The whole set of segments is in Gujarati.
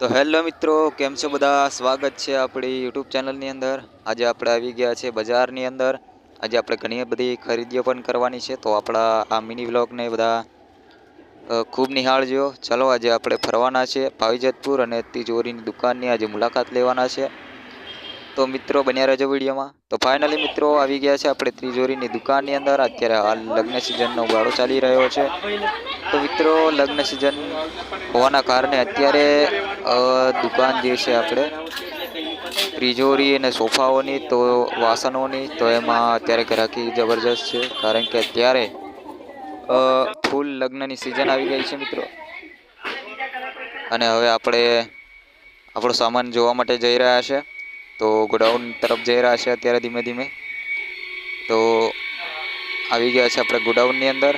તો હેલો મિત્રો, કેમ છો બધા? સ્વાગત છે આપણી યુટ્યુબ ચેનલની અંદર. આજે આપણે આવી ગયા છે બજારની અંદર. આજે આપણે ઘણી બધી ખરીદીઓ પણ કરવાની છે. તો આપણા આ મિની વ્લોગને બધા ખૂબ નિહાળજો. ચલો આજે આપણે ફરવાના છે પાવીજતપુર અને તિજોરીની દુકાનની આજે મુલાકાત લેવાના છે. તો મિત્રો બન્યા રહેજો વિડીયોમાં. તો ફાઇનલી મિત્રો આવી ગયા છે આપણે ત્રિજોરીની દુકાનની અંદર. અત્યારે હાલ લગ્ન સિઝનનો ગાળો ચાલી રહ્યો છે. તો મિત્રો લગ્ન સિઝન હોવાના કારણે અત્યારે દુકાન જે છે આપણે, ત્રિજોરી અને સોફાઓની તો વાસણોની તો એમાં અત્યારે ગ્રાહકી જબરજસ્ત છે. કારણ કે અત્યારે ફૂલ લગ્નની સિઝન આવી ગઈ છે મિત્રો. અને હવે આપણે આપણો સામાન જોવા માટે જઈ રહ્યા છે. તો ગોડાઉન તરફ જઈ રહ્યા છે અત્યારે ધીમે ધીમે. તો આવી ગયા છે આપણે ગોડાઉનની અંદર.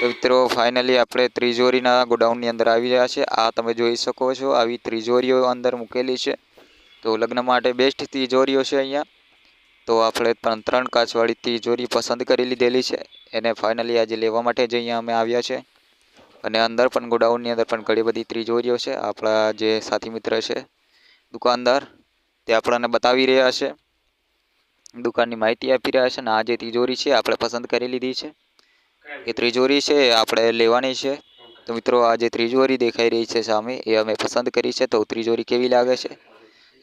તો મિત્રો ફાઇનલી આપણે ત્રિજોરીના ગોડાઉનની અંદર આવી રહ્યા છે. આ તમે જોઈ શકો છો, આવી ત્રિજોરીઓ અંદર મૂકેલી છે. તો લગ્ન માટે બેસ્ટ તિજોરીઓ છે અહીંયા. તો આપણે પણ ત્રણ કાચવાળી તિજોરી પસંદ કરી લીધેલી છે. એને ફાઇનલી આજે લેવા માટે જ અહીંયા અમે આવ્યા છે. અને અંદર પણ ગોડાઉનની અંદર પણ ઘણી બધી ત્રિજોરીઓ છે. આપણા જે સાથી મિત્ર છે, દુકાનદાર તે આપણને બતાવી રહ્યા છે. દુકાનની માહિતી આપી રહ્યા છે અને આ જે તિજોરી છે, આપણે પસંદ કરી લીધી છે. એ ત્રિજોરી છે આપણે લેવાની છે. તો મિત્રો, આ જે ત્રિજોરી દેખાઈ રહી છે સામે, એ અમે પસંદ કરી છે. તો ત્રિજોરી કેવી લાગે છે?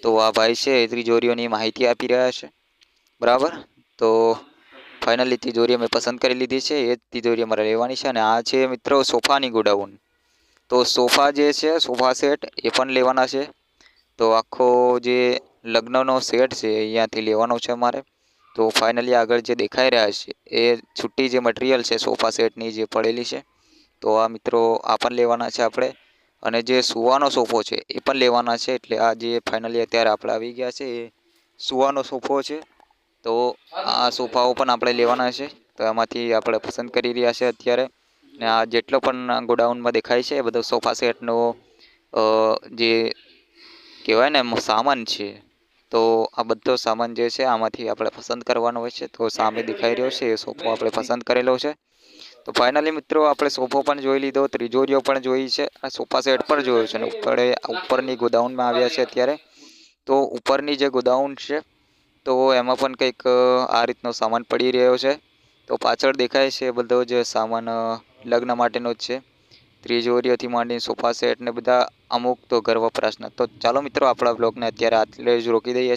તો આ ભાઈ છે, એ ત્રિજોરીઓની માહિતી આપી રહ્યા છે. બરાબર? તો ફાઇનલી તિજોરી અમે પસંદ કરી લીધી છે. એ તિજોરી અમારે લેવાની છે અને આ છે મિત્રો, સોફાની ગોડાઉન. તો સોફા જે છે, સોફા સેટ, એ પણ લેવાના છે. તો આખો જે લગ્નનો સેટ છે, અહીંયાથી લેવાનો છે મારે. તો ફાઇનલી આગળ જે દેખાઈ રહ્યા છે, એ છૂટી જે મટીરિયલ છે, સોફા સેટની જે પડેલી છે, તો આ મિત્રો, આ પણ લેવાના છે આપણે. અને જે સુવાનો સોફો છે, એ પણ લેવાના છે, એટલે આ જે ફાઇનલી અત્યારે આપણે આવી ગયા છે, એ સુવાનો સોફો છે. તો આ સોફાઓ પણ આપણે લેવાના છે, તો એમાંથી આપણે પસંદ કરી રહ્યા છે અત્યારે. ને આ જેટલો પણ ગોડાઉનમાં દેખાય છે, એ બધો સોફા સેટનો જે કહેવાય ને, સામાન છે તો આ બધો સામાન જે છે, આમાંથી આપણે પસંદ કરવાનો હોય છે, તો સામે દેખાઈ રહ્યો છે, એ સોફો આપણે પસંદ કરેલો છે. તો ફાઇનલી મિત્રો, આપણે સોફો પણ જોઈ લીધો, ત્રિજોરીઓ પણ જોઈ છે અને સોફા સેટ પણ જોયો છે અને ઉપર ઉપરની ગોડાઉનમાં આવ્યા છે અત્યારે. તો ઉપરની જે ગોડાઉન છે, તો એમાં પણ કંઈક આ રીતનો સામાન પડી રહ્યો છે. તો પાછળ દેખાય છે બધો જે સામાન લગ્ન માટેનો જ છે. ત્રિજોરીઓથી માંડીને સોફા સેટ ને બધા અમુક તો ઘર વપરાશના. તો ચાલો મિત્રો, આપણા બ્લોગને અત્યારે આટલે જ રોકી દઈએ છીએ.